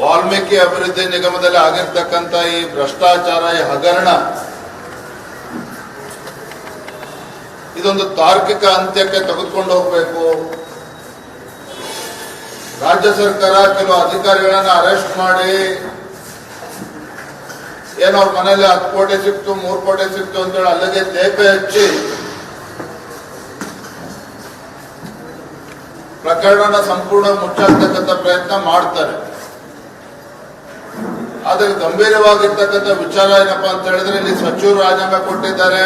ವಾಲ್ಮೀಕಿ ಅಭಿವೃದ್ಧಿ ನಿಗಮದಲ್ಲಿ ಆಗಿರ್ತಕ್ಕಂಥ ಈ ಭ್ರಷ್ಟಾಚಾರ, ಈ ಹಗರಣ, ಇದೊಂದು ತಾರ್ಕಿಕ ಅಂತ್ಯಕ್ಕೆ ತೆಗೆದುಕೊಂಡು ಹೋಗಬೇಕು. ರಾಜ್ಯ ಸರ್ಕಾರ ಕೆಲವು ಅಧಿಕಾರಿಗಳನ್ನ ಅರೆಸ್ಟ್ ಮಾಡಿ, ಏನೋ ಅವ್ರ ಮನೇಲಿ ಹತ್ತು ಕೋಟಿ ಸಿಕ್ತು, ಮೂರು ಕೋಟಿ ಸಿಕ್ತು ಅಂತೇಳಿ ಅಲ್ಲಿಗೆ ತೇಪೆ ಹಚ್ಚಿ ಪ್ರಕರಣ ಸಂಪೂರ್ಣ ಮುಚ್ಚಾಕ್ತಕ್ಕಂಥ ಪ್ರಯತ್ನ ಮಾಡ್ತಾರೆ. ಆದ್ರೆ ಗಂಭೀರವಾಗಿರ್ತಕ್ಕಂಥ ವಿಚಾರ ಏನಪ್ಪಾ ಅಂತ ಹೇಳಿದ್ರೆ ಇಲ್ಲಿ ಸಚಿವರು ರಾಜೀನಾಮೆ ಕೊಟ್ಟಿದ್ದಾರೆ.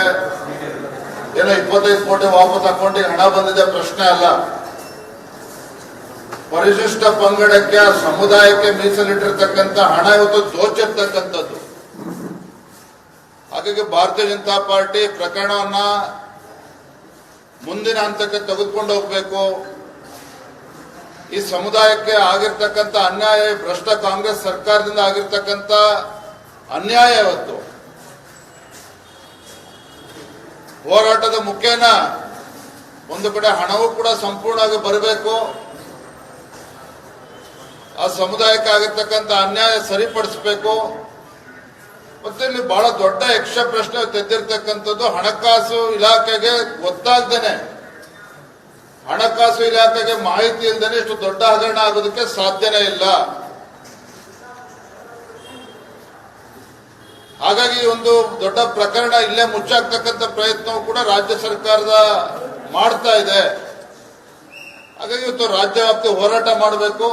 ಏನೋ ಇಪ್ಪತ್ತೈದು ಕೋಟಿ ವಾಪಸ್ ಅಕೌಂಟಿಗೆ ಹಣ ಬಂದಿದೆ ಪ್ರಶ್ನೆ ಅಲ್ಲ. ಪರಿಶಿಷ್ಟ ಪಂಗಡಕ್ಕೆ ಸಮುದಾಯಕ್ಕೆ ಮೀಸಲಿಟ್ಟಿರ್ತಕ್ಕಂಥ ಹಣ ಇವತ್ತು ದೋಚಿರ್ತಕ್ಕಂಥದ್ದು ಹಾಗಾಗಿ ಭಾರತೀಯ ಜನತಾ ಪಾರ್ಟಿ ಪ್ರಕರಣವನ್ನ ಮುಂದಿನ ಹಂತಕ್ಕೆ ತೆಗೆದುಕೊಂಡು ಹೋಗ್ಬೇಕು. ಈ ಸಮುದಾಯಕ್ಕೆ ಆಗಿರ್ತಕ್ಕಂಥ ಅನ್ಯಾಯ, ಭ್ರಷ್ಟ ಕಾಂಗ್ರೆಸ್ ಸರ್ಕಾರದಿಂದ ಆಗಿರ್ತಕ್ಕಂಥ ಅನ್ಯಾಯ ಇವತ್ತು. ಹೋರಾಟದ ಮುಖೇನ ಒಂದು ಕಡೆ ಹಣವೂ ಕೂಡ ಸಂಪೂರ್ಣವಾಗಿ ಬರಬೇಕು. ಆ ಸಮುದಾಯಕ್ಕೆ ಆಗಿರ್ತಕ್ಕಂಥ ಅನ್ಯಾಯ ಸರಿಪಡಿಸಬೇಕು. ಮತ್ತೆ ಇಲ್ಲಿ ಬಹಳ ದೊಡ್ಡ ಯಕ್ಷ ಪ್ರಶ್ನೆ ತೆಗೆದಿರ್ತಕ್ಕಂಥದ್ದು ಹಣಕಾಸು ಇಲಾಖೆಗೆ ಗೊತ್ತಾಗ್ದೇನೆ. ಹಣಕಾಸು ಇಲಾಖೆಗೆ ಮಾಹಿತಿ ಇಲ್ಲದೇ ಇಷ್ಟು ದೊಡ್ಡ ಹಗರಣ ಆಗೋದಕ್ಕೆ ಸಾಧ್ಯನೇ ಇಲ್ಲ. ಹಾಗಾಗಿ ಒಂದು ದೊಡ್ಡ ಪ್ರಕರಣ ಇಲ್ಲೇ ಮುಚ್ಚಾಕ್ತಕ್ಕಂಥ ಪ್ರಯತ್ನವು ಕೂಡ ರಾಜ್ಯ ಸರ್ಕಾರದ ಮಾಡ್ತಾ ಇದೆ. ಹಾಗಾಗಿ ಇವತ್ತು ರಾಜ್ಯ ವ್ಯಾಪ್ತಿ ಹೋರಾಟ ಮಾಡಬೇಕು.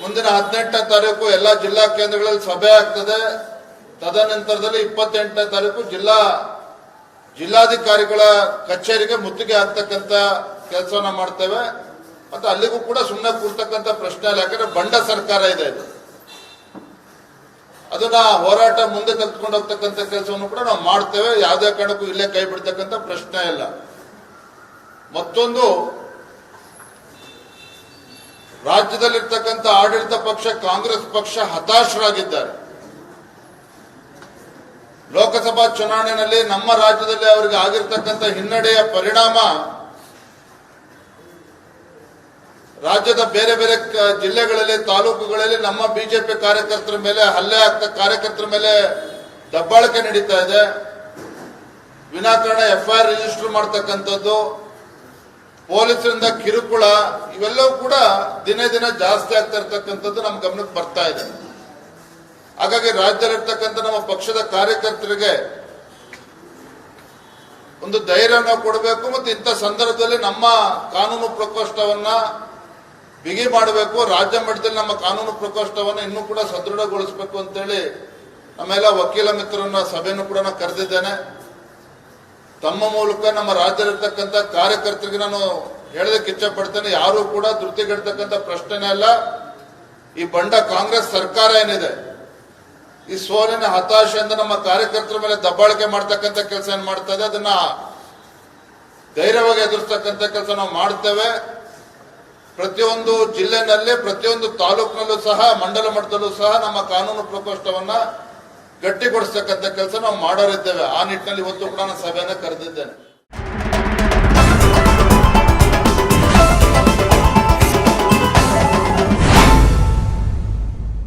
ಮುಂದಿನ ಹದಿನೆಂಟನೇ ತಾರೀಕು ಎಲ್ಲ ಜಿಲ್ಲಾ ಕೇಂದ್ರಗಳಲ್ಲಿ ಸಭೆ ಆಗ್ತದೆ. ತದನಂತರದಲ್ಲಿ ಇಪ್ಪತ್ತೆಂಟನೇ ತಾರೀಕು ಜಿಲ್ಲಾ ಜಿಲ್ಲಾಧಿಕಾರಿಗಳ ಕಚೇರಿಗೆ ಮುತ್ತಿಗೆ ಹಾಕ್ತಕ್ಕಂತ ಕೆಲಸವನ್ನ ಮಾಡ್ತೇವೆ. ಮತ್ತೆ ಅಲ್ಲಿಗೂ ಕೂಡ ಸುಮ್ಮನೆ ಕೂರ್ತಕ್ಕಂಥ ಪ್ರಶ್ನೆ ಇಲ್ಲ. ಯಾಕಂದ್ರೆ ಬಂಡ ಸರ್ಕಾರ ಇದೆ ಇದು. ಅದನ್ನ ಹೋರಾಟ ಮುಂದೆ ತೆಗೆದುಕೊಂಡು ಹೋಗ್ತಕ್ಕಂಥ ಕೆಲಸವನ್ನು ಕೂಡ ನಾವು ಮಾಡ್ತೇವೆ. ಯಾವುದೇ ಕಾರಣಕ್ಕೂ ಇಲ್ಲೇ ಕೈ ಬಿಡ್ತಕ್ಕಂಥ ಪ್ರಶ್ನೆ ಇಲ್ಲ. ಮತ್ತೊಂದು ರಾಜ್ಯದಲ್ಲಿರ್ತಕ್ಕಂಥ ಆಡಳಿತ ಪಕ್ಷ ಕಾಂಗ್ರೆಸ್ ಪಕ್ಷ ಹತಾಶರಾಗಿದ್ದಾರೆ. ಲೋಕಸಭಾ ಚುನಾವಣೆಯಲ್ಲಿ ನಮ್ಮ ರಾಜ್ಯದಲ್ಲಿ ಅವರಿಗೆ ಆಗಿರ್ತಕ್ಕಂಥ ಹಿನ್ನಡೆಯ ಪರಿಣಾಮ ರಾಜ್ಯದ ಬೇರೆ ಬೇರೆ ಜಿಲ್ಲೆಗಳಲ್ಲಿ, ತಾಲೂಕುಗಳಲ್ಲಿ ನಮ್ಮ ಬಿಜೆಪಿ ಕಾರ್ಯಕರ್ತರ ಮೇಲೆ, ಹಲ್ಲೆ ಆಗ್ತ ಕಾರ್ಯಕರ್ತರ ಮೇಲೆ ದಬ್ಬಾಳಿಕೆ ನಡೀತಾ ಇದೆ. ವಿನಾಕಾರಣ ಎಫ್ಐಆರ್ ರಿಜಿಸ್ಟರ್ ಮಾಡ್ತಕ್ಕಂಥದ್ದು, ಪೊಲೀಸರಿಂದ ಕಿರುಕುಳ, ಇವೆಲ್ಲವೂ ಕೂಡ ದಿನೇ ದಿನ ಜಾಸ್ತಿ ಆಗ್ತಾ ಇರ್ತಕ್ಕಂಥದ್ದು ನಮ್ಮ ಗಮನಕ್ಕೆ ಬರ್ತಾ ಇದೆ. ಹಾಗಾಗಿ ರಾಜ್ಯದಲ್ಲಿರ್ತಕ್ಕಂಥ ನಮ್ಮ ಪಕ್ಷದ ಕಾರ್ಯಕರ್ತರಿಗೆ ಒಂದು ಧೈರ್ಯವನ್ನು ಕೊಡಬೇಕು ಮತ್ತು ಇಂಥ ಸಂದರ್ಭದಲ್ಲಿ ನಮ್ಮ ಕಾನೂನು ಪ್ರಕೋಷ್ಠವನ್ನ ಬಿಗಿ ಮಾಡಬೇಕು. ರಾಜ್ಯ ಮಟ್ಟದಲ್ಲಿ ನಮ್ಮ ಕಾನೂನು ಪ್ರಕೋಷ್ಠವನ್ನು ಇನ್ನೂ ಕೂಡ ಸದೃಢಗೊಳಿಸಬೇಕು ಅಂತೇಳಿ ನಮ್ಮೆಲ್ಲ ವಕೀಲ ಮಿತ್ರರನ್ನ ಸಭೆಯನ್ನು ಕೂಡ ನಾನು ಕರೆದಿದ್ದೇನೆ. ತಮ್ಮ ಮೂಲಕ ನಮ್ಮ ರಾಜ್ಯದಲ್ಲಿರ್ತಕ್ಕಂಥ ಕಾರ್ಯಕರ್ತರಿಗೆ ನಾನು ಹೇಳೋದಕ್ಕೆ ಇಚ್ಛೆ ಪಡ್ತೇನೆ ಯಾರು ಕೂಡ ಧೃತಿಗೆಡ್ತಕ್ಕಂಥ ಪ್ರಶ್ನೆನೇ ಅಲ್ಲ. ಈ ಬಂಡ ಕಾಂಗ್ರೆಸ್ ಸರ್ಕಾರ ಏನಿದೆ? ಈ ಸೋಲಿನ ಹತಾಶೆಯಿಂದ ನಮ್ಮ ಕಾರ್ಯಕರ್ತರ ಮೇಲೆ ದಬ್ಬಾಳಿಕೆ ಮಾಡ್ತಕ್ಕಂಥ ಕೆಲಸ ಏನ್ ಮಾಡ್ತದೆ ಅದನ್ನ ಧೈರ್ಯವಾಗಿ ಎದುರಿಸ್ತಕ್ಕಂಥ ಕೆಲಸ ನಾವು ಮಾಡ್ತೇವೆ. ಪ್ರತಿಯೊಂದು ಜಿಲ್ಲೆನಲ್ಲಿ, ಪ್ರತಿಯೊಂದು ತಾಲೂಕಿನಲ್ಲೂ ಸಹ, ಮಂಡಲ ಮಟ್ಟದಲ್ಲೂ ಸಹ ನಮ್ಮ ಕಾನೂನು ಪ್ರಕೋಷ್ಠವನ್ನ ಗಟ್ಟಿಗೊಳಿಸ್ತಕ್ಕಂಥ ಕೆಲಸ ನಾವು ಮಾಡೋರಿದ್ದೇವೆ. ಆ ನಿಟ್ಟಿನಲ್ಲಿ ಇವತ್ತು ಕೂಡ ನಾನು ಸಭೆಯನ್ನು ಕರೆದಿದ್ದೇನೆ.